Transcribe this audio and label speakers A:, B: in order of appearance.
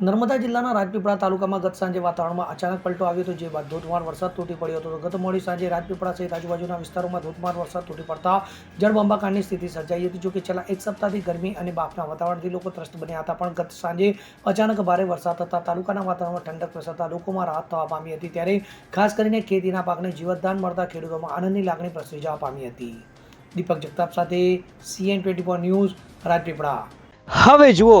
A: નર્મદા જિલ્લાના રાજપીપળા તાલુકામાં ગત સાંજે વાતાવરણમાં અચાનક પલટો આવ્યો હતો, જે બાદ ધોધમાર વરસાદ તૂટી પડ્યો હતો. ગત મોડી સાંજે રાજપીપળા સહિત આજુબાજુના વિસ્તારોમાં ધોધમાર વરસાદ તૂટી પડતા જળબંબાકારની સ્થિતિ સર્જાઈ હતી જોકે છેલ્લા એક સપ્તાહથી ગરમી અને બાફના વાતાવરણથી લોકો ત્રસ્ત બન્યા હતા, પણ ગત સાંજે અચાનક ભારે વરસાદ થતાં તાલુકાના વાતાવરણમાં ઠંડક પ્રસરતા લોકોમાં રાહત થવા પામી હતી. ત્યારે ખાસ કરીને ખેતીના પાકને જીવતદાન મળતા ખેડૂતોમાં આનંદની લાગણી પ્રસરી જવા પામી હતી. દીપક જગતાપ સાથે CN twenty four news Rajpipla.
B: હવે જુઓ